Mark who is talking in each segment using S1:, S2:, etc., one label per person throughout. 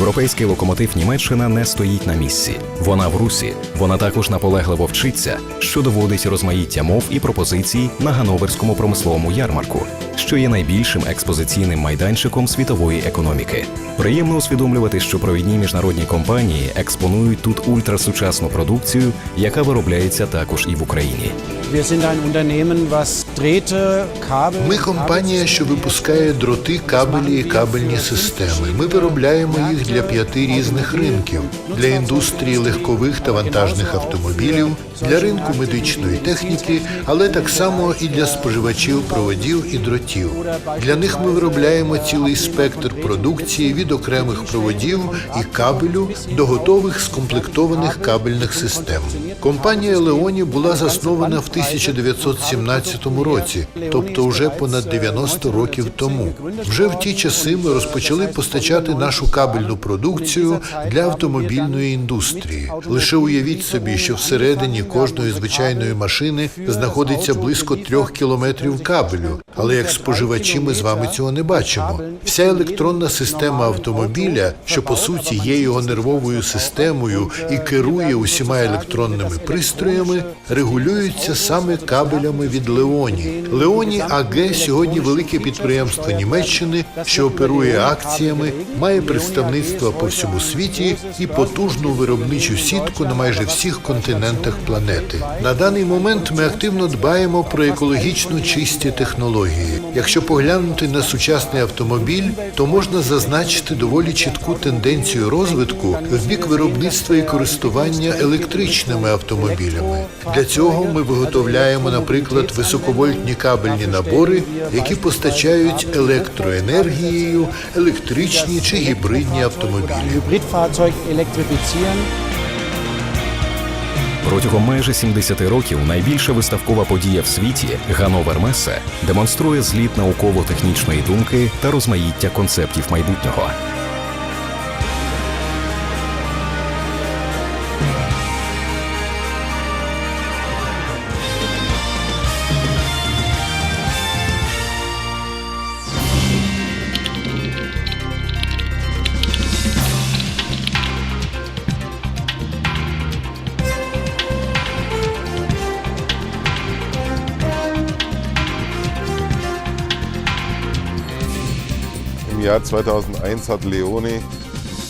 S1: Європейський локомотив Німеччина не стоїть на місці. Вона в русі. Вона також наполегливо вчиться, що доводить розмаїття мов і пропозицій на гановерському промисловому ярмарку, що є найбільшим експозиційним майданчиком світової економіки. Приємно усвідомлювати, що провідні міжнародні компанії експонують тут ультрасучасну продукцію, яка виробляється також і в Україні.
S2: Ми компанія, що випускає дроти, кабелі і кабельні системи. Ми виробляємо їх для п'яти різних ринків: для індустрії легкових та вантажних автомобілів, для ринку медичної техніки, але так само і для споживачів проводів і дротів. Для них ми виробляємо цілий спектр продукції від окремих проводів і кабелю до готових скомплектованих кабельних систем. Компанія Леоні була заснована в 1917 році, тобто вже понад 90 років тому. Вже в ті часи ми розпочали постачати нашу кабельну продукцію для автомобільної індустрії. Лише уявіть собі, що всередині кожної звичайної машини знаходиться близько трьох кілометрів кабелю. Але як споживачі ми з вами цього не бачимо. Вся електронна система автомобіля, що по суті є його нервовою системою і керує усіма електронними пристроями, регулюється саме кабелями від Леоні. Леоні АГ сьогодні велике підприємство Німеччини, що оперує акціями, має представництва по всьому світі і потужну виробничу сітку на майже всіх континентах планети. На даний момент ми активно дбаємо про екологічно чисті технології. Якщо поглянути на сучасний автомобіль, то можна зазначити доволі чітку тенденцію розвитку в бік виробництва і користування електричними автомобілями. Для цього ми виготовляємо, наприклад, високовольтні кабельні набори, які постачають електроенергією електричні чи гібридні автомобілі.
S1: Протягом майже 70 років найбільша виставкова подія в світі Гановер Месе демонструє зліт науково-технічної думки та розмаїття концептів майбутнього.
S3: Im Jahr 2001 hat Leone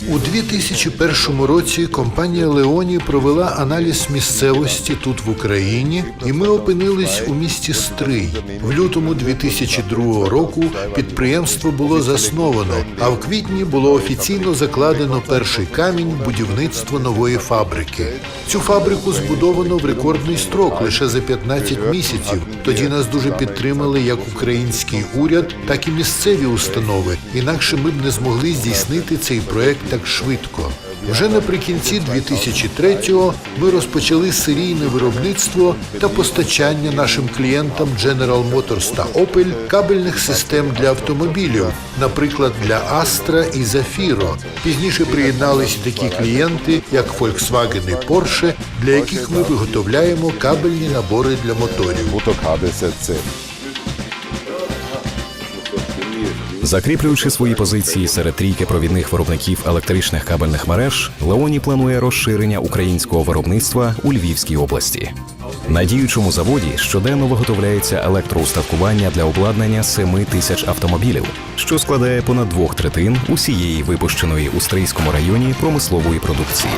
S2: У 2001 році компанія Леоні провела аналіз місцевості тут в Україні, і ми опинились у місті Стрий. В лютому 2002 року підприємство було засновано, а в квітні було офіційно закладено перший камінь будівництва нової фабрики. Цю фабрику збудовано в рекордний строк лише за 15 місяців. Тоді нас дуже підтримали як український уряд, так і місцеві установи. Інакше ми б не змогли здійснити цей проект так швидко. Вже наприкінці 2003-го ми розпочали серійне виробництво та постачання нашим клієнтам General Motors та Opel кабельних систем для автомобілів, наприклад, для Astra і Zafiro. Пізніше приєдналися такі клієнти, як Volkswagen і Porsche, для яких ми виготовляємо кабельні набори для моторів.
S1: Закріплюючи свої позиції серед трійки провідних виробників електричних кабельних мереж, Леоні планує розширення українського виробництва у Львівській області. На діючому заводі щоденно виготовляється електроустаткування для обладнання 7 тисяч автомобілів, що складає понад двох третин усієї випущеної у Стрийському районі промислової продукції.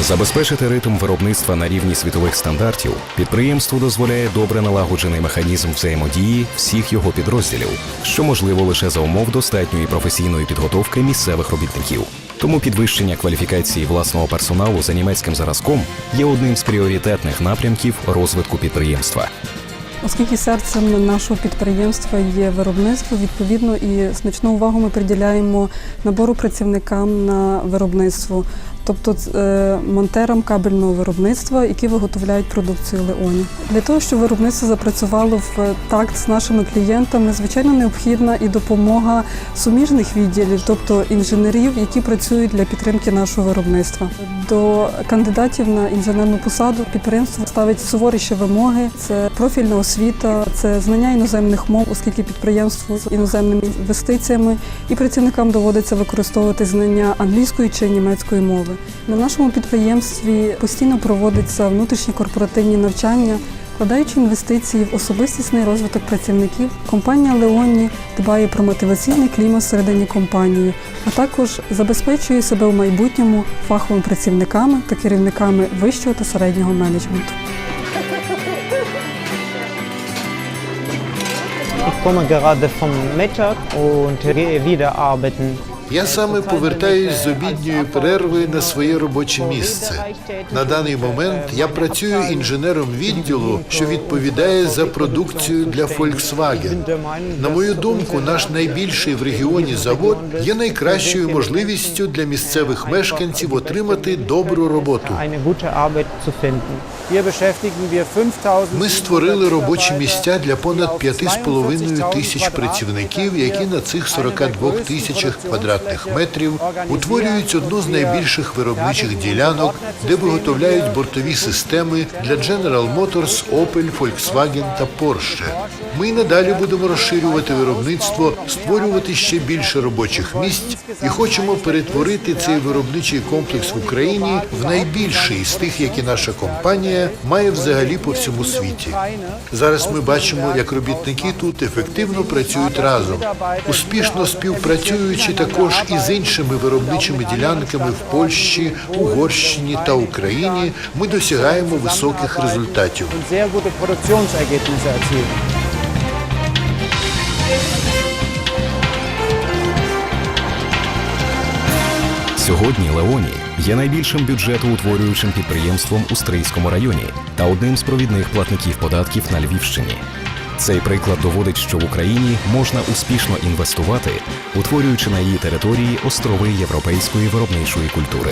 S1: Забезпечити ритм виробництва на рівні світових стандартів підприємству дозволяє добре налагоджений механізм взаємодії всіх його підрозділів, що можливо лише за умов достатньої професійної підготовки місцевих робітників. Тому підвищення кваліфікації власного персоналу за німецьким зразком є одним з пріоритетних напрямків розвитку підприємства.
S4: Оскільки серцем нашого підприємства є виробництво, відповідно і значну увагу ми приділяємо набору працівникам на виробництво, тобто е, монтерам кабельного виробництва, які виготовляють продукцію Леоні. Для того, щоб виробництво запрацювало в такт з нашими клієнтами, звичайно, необхідна і допомога суміжних відділів, тобто інженерів, які працюють для підтримки нашого виробництва. До кандидатів на інженерну посаду підприємство ставить суворіші вимоги: це профільна освіта, це знання іноземних мов, оскільки підприємство з іноземними інвестиціями, і працівникам доводиться використовувати знання англійської чи німецької мови. На нашому підприємстві постійно проводяться внутрішні корпоративні навчання. Вкладаючи інвестиції в особистісний розвиток працівників, компанія Леоні дбає про мотиваційний клімат всередині компанії, а також забезпечує себе в майбутньому фаховими працівниками та керівниками вищого та середнього менеджменту.
S5: Komme gerade vom Mittag und gehe wieder arbeiten.
S2: Я саме повертаюсь з обідньої перерви на своє робоче місце. На даний момент я працюю інженером відділу, що відповідає за продукцію для Volkswagen. На мою думку, наш найбільший в регіоні завод є найкращою можливістю для місцевих мешканців отримати добру роботу.
S5: Eine gute Arbeit zu finden.
S6: Hier beschäftigen wir 5000
S2: Ми створили робочі місця для понад 5,5 тисяч працівників, які на цих 42 тисячах квадратних метрів утворюють одну з найбільших виробничих ділянок, де виготовляють бортові системи для General Motors, Opel, Volkswagen та Porsche. Ми й надалі будемо розширювати виробництво, створювати ще більше робочих місць і хочемо перетворити цей виробничий комплекс в Україні в найбільший з тих, які наша компанія має взагалі по всьому світі. Зараз ми бачимо, як робітники тут ефективно працюють разом, успішно співпрацюючи також із іншими виробничими ділянками в Польщі, Угорщині та Україні. Ми досягаємо високих результатів.
S1: Сьогодні Леоні є найбільшим бюджетоутворюючим підприємством у Стрийському районі та одним з провідних платників податків на Львівщині. Цей приклад доводить, що в Україні можна успішно інвестувати, утворюючи на її території острови європейської виробничої культури.